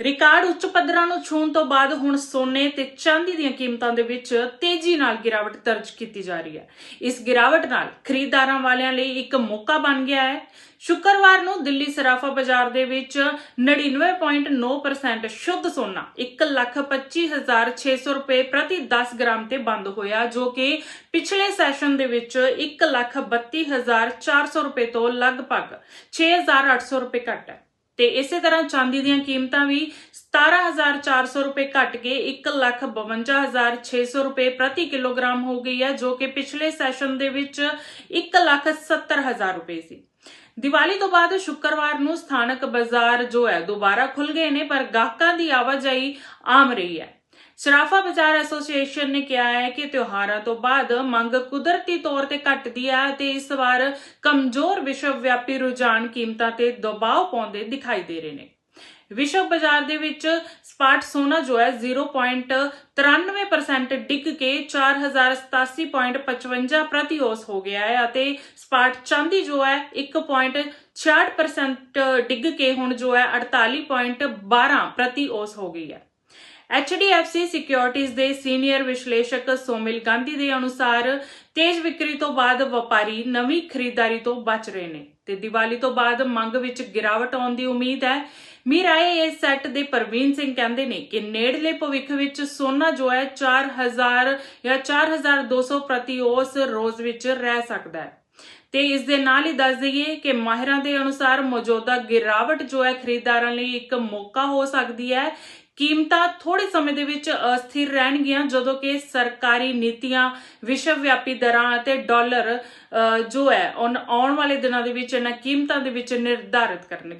Record ਉੱਚ ਪੱਧਰਾਂ ਨੂੰ ਛੂਹਣ ਤੋਂ ਬਾਅਦ ਹੁਣ ਸੋਨੇ ਤੇ ਚਾਂਦੀ ਦੀਆਂ ਕੀਮਤਾਂ ਦੇ ਵਿੱਚ ਤੇਜ਼ੀ ਨਾਲ ਗਿਰਾਵਟ ਦਰਜ ਕੀਤੀ ਜਾ ਰਹੀ ਹੈ। ਇਸ ਗਿਰਾਵਟ ਨਾਲ ਖਰੀਦਦਾਰਾਂ ਵਾਲਿਆਂ ਲਈ ਇੱਕ ਮੌਕਾ ਬਣ ਗਿਆ ਹੈ। ਸ਼ੁੱਕਰਵਾਰ ਨੂੰ ਦਿੱਲੀ ਸਰਾਫਾ ਬਾਜ਼ਾਰ ਦੇ ਵਿੱਚ 99.9% ਸ਼ੁੱਧ ਸੋਨਾ 125600 ਰੁਪਏ ਪ੍ਰਤੀ 10 ਗ੍ਰਾਮ ਤੇ ਬੰਦ ਹੋਇਆ, ਜੋ ਕਿ ਪਿਛਲੇ ਸੈਸ਼ਨ ਦੇ ਵਿੱਚ 132400 ਰੁਪਏ ਤੋਂ ਲਗਭਗ 6800 ਰੁਪਏ ਘੱਟ ਹੈ। ਤੇ ਇਸੇ ਤਰ੍ਹਾਂ ਚਾਂਦੀ ਦੀਆਂ ਕੀਮਤਾਂ ਵੀ 17400 ਰੁਪਏ ਘਟ ਕੇ 152600 ਰੁਪਏ ਪ੍ਰਤੀ ਕਿਲੋਗ੍ਰਾਮ ਹੋ ਗਈ ਹੈ ਜੋ ਕਿ ਪਿਛਲੇ ਸੈਸ਼ਨ ਦੇ ਵਿੱਚ 170000 ਰੁਪਏ ਸੀ। ਦੀਵਾਲੀ ਤੋਂ ਬਾਅਦ ਸ਼ੁੱਕਰਵਾਰ ਨੂੰ ਸਥਾਨਕ ਬਾਜ਼ਾਰ ਜੋ ਹੈ, ਦੁਬਾਰਾ ਖੁੱਲ ਗਏ ਨੇ, ਪਰ ਗਾਹਕਾਂ ਦੀ ਆਵਾਜਾਈ ਆਮ ਰਹੀ ਹੈ। ਸਰਾਫਾ ਬਾਜ਼ਾਰ ਐਸੋਸੀਏਸ਼ਨ ਨੇ ਕਿਹਾ ਹੈ ਕਿ ਤਿਉਹਾਰਾਂ ਤੋਂ ਬਾਅਦ ਮੰਗ ਕੁਦਰਤੀ ਤੌਰ ਤੇ ਘਟਦੀ ਹੈ ਤੇ ਇਸ ਵਾਰ ਕਮਜ਼ੋਰ ਵਿਸ਼ਵ ਵਿਆਪੀ ਰੁਝਾਨ ਕੀਮਤਾਂ ਤੇ ਦਬਾਅ ਪਾਉਂਦੇ ਦਿਖਾਈ ਦੇ ਰਹੇ ਨੇ। ਵਿਸ਼ਵ ਬਾਜ਼ਾਰ ਦੇ ਵਿੱਚ ਸਪਾਟ ਸੋਨਾ ਜੋ ਹੈ 0.93% ਡਿੱਗ ਕੇ 4087.55 ਪ੍ਰਤੀ ਔਸ ਹੋ ਗਿਆ ਹੈ ਅਤੇ ਸਪਾਟ ਚਾਂਦੀ ਜੋ ਹੈ 1.66% ਡਿੱਗ ਕੇ ਹੁਣ ਜੋ ਹੈ 48.12 ਪ੍ਰਤੀ ਔਸ ਹੋ ਗਈ ਹੈ। HDFC ਸਿਕਿਉਰਿਟੀਜ਼ ਦੇ ਸੀਨੀਅਰ ਵਿਸ਼ਲੇਸ਼ਕ ਸੋਮਿਲ ਗਾਂਧੀ ਦੇ ਅਨੁਸਾਰ ਤੇਜ਼ ਵਿਕਰੀ ਤੋਂ ਬਾਅਦ ਵਪਾਰੀ ਨਵੀਂ ਖਰੀਦਦਾਰੀ ਤੋਂ ਬਚ ਰਹੇ ਨੇ ਤੇ ਦੀਵਾਲੀ ਤੋਂ ਬਾਅਦ ਮੰਗ ਵਿੱਚ ਗਿਰਾਵਟ ਆਉਣ ਦੀ ਉਮੀਦ ਹੈ। ਮੀਰਾਏ ਇਸ ਸੈੱਟ ਦੇ ਪ੍ਰਵੀਨ ਸਿੰਘ ਕਹਿੰਦੇ ਨੇ ਕਿ ਨੇੜਲੇ ਭਵਿੱਖ ਵਿੱਚ ਸੋਨਾ ਜੋ ਹੈ 4000 ਜਾਂ 4200 ਪ੍ਰਤੀ ਉਸ ਰੋਜ਼ ਵਿੱਚ ਰਹਿ ਸਕਦਾ ਹੈ। ਤੇ ਇਸ ਦੇ ਨਾਲ ਹੀ ਦੱਸ ਦਈਏ ਕਿ ਮਾਹਿਰਾਂ ਦੇ ਅਨੁਸਾਰ ਮੌਜੂਦਾ ਗਿਰਾਵਟ ਜੋ ਹੈ ਖਰੀਦਦਾਰਾਂ ਲਈ ਇੱਕ ਮੌਕਾ ਹੋ ਸਕਦੀ ਹੈ ਕੀਮਤਾਂ ਥੋੜੇ ਸਮੇਂ ਦੇ ਵਿੱਚ ਅਸਥਿਰ ਰਹਿਣਗੀਆਂ, ਜਦੋਂ ਕਿ ਸਰਕਾਰੀ ਨੀਤੀਆਂ ਵਿਸ਼ਵ ਵਿਆਪੀ ਦਰਾਂ ਅਤੇ ਡਾਲਰ ਜੋ ਹੈ ਆਉਣ ਵਾਲੇ ਦਿਨਾਂ ਦੇ ਵਿੱਚ ਇਹਨਾਂ ਕੀਮਤਾਂ ਦੇ ਵਿੱਚ ਨਿਰਧਾਰਿਤ ਕਰਨਗੇ।